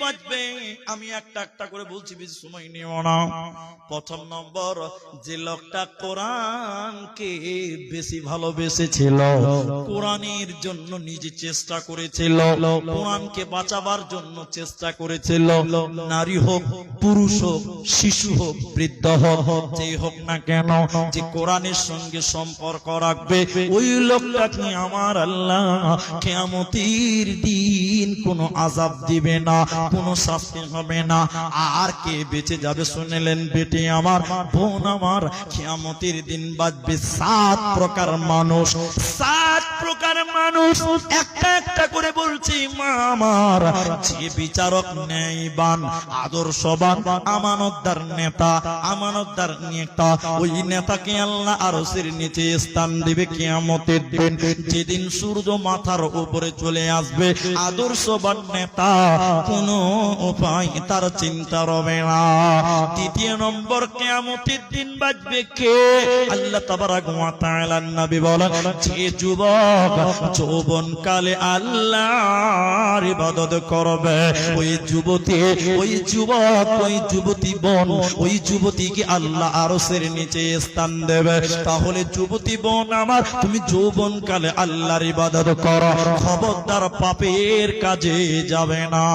বাঁচবে আমি একটা একটা করে বলছি, বেশি সময় নিও না। প্রথম নম্বর, যে লোকটা কোরআনকে বেশি ভালোবেসেছিল, কোরআনের জন্য নিজে চেষ্টা করেছিল, কোরআনকে বাঁচাবার জন্য চেষ্টা করেছিল, নারী হোক, পুরুষ হোক, শিশু হোক, বৃদ্ধ হোক, যে হোক না কেন, যে কোরআনের সঙ্গে সম্পর্ক রাখবে, ওই লোকটাকে আমার আল্লাহ কেয়ামতির দিন কোনো আজাব দিবে না? কোনো শাস্তি হবে না। আর কে বেঁচে যাবে শুনলেন বেটে আমার, বোন আমার, কেয়ামতির দিন বাঁচবে সাত প্রকার মানুষ। সাত প্রকার মানুষ। একটা একটা করে বলছি, মা আমার, যে বিচারক নেইবান আদর্শবান, আমানতদার নেতা আমানতদার নেতা, ওই নেতাকে আল্লাহ আরশের নিচে স্থান দিবে কিয়ামতের দিন। যেদিন সূর্য মাথার উপরে চলে আসবে, আদর্শবান নেতা, কোন উপায় তার চিন্তা রবে না তৃতীয় নম্বর কেমতির দিন বাজবে কে? আল্লাহ তাবারাক ওয়া তাআলা নবী বলেন যে যুবক যৌবন কালে আল্লাহর ইবাদত করবে। ওই যুবতী, ওই যুবক, ওই যুবতী বোন, ওই যুবতীকে আল্লাহ আরশের নিচে স্থান দেবে। তাহলে যুবতী বোন আমার, তুমি যৌবন কালে আল্লাহর ইবাদত করো। খবরদার পাপের কাজে যাবে না।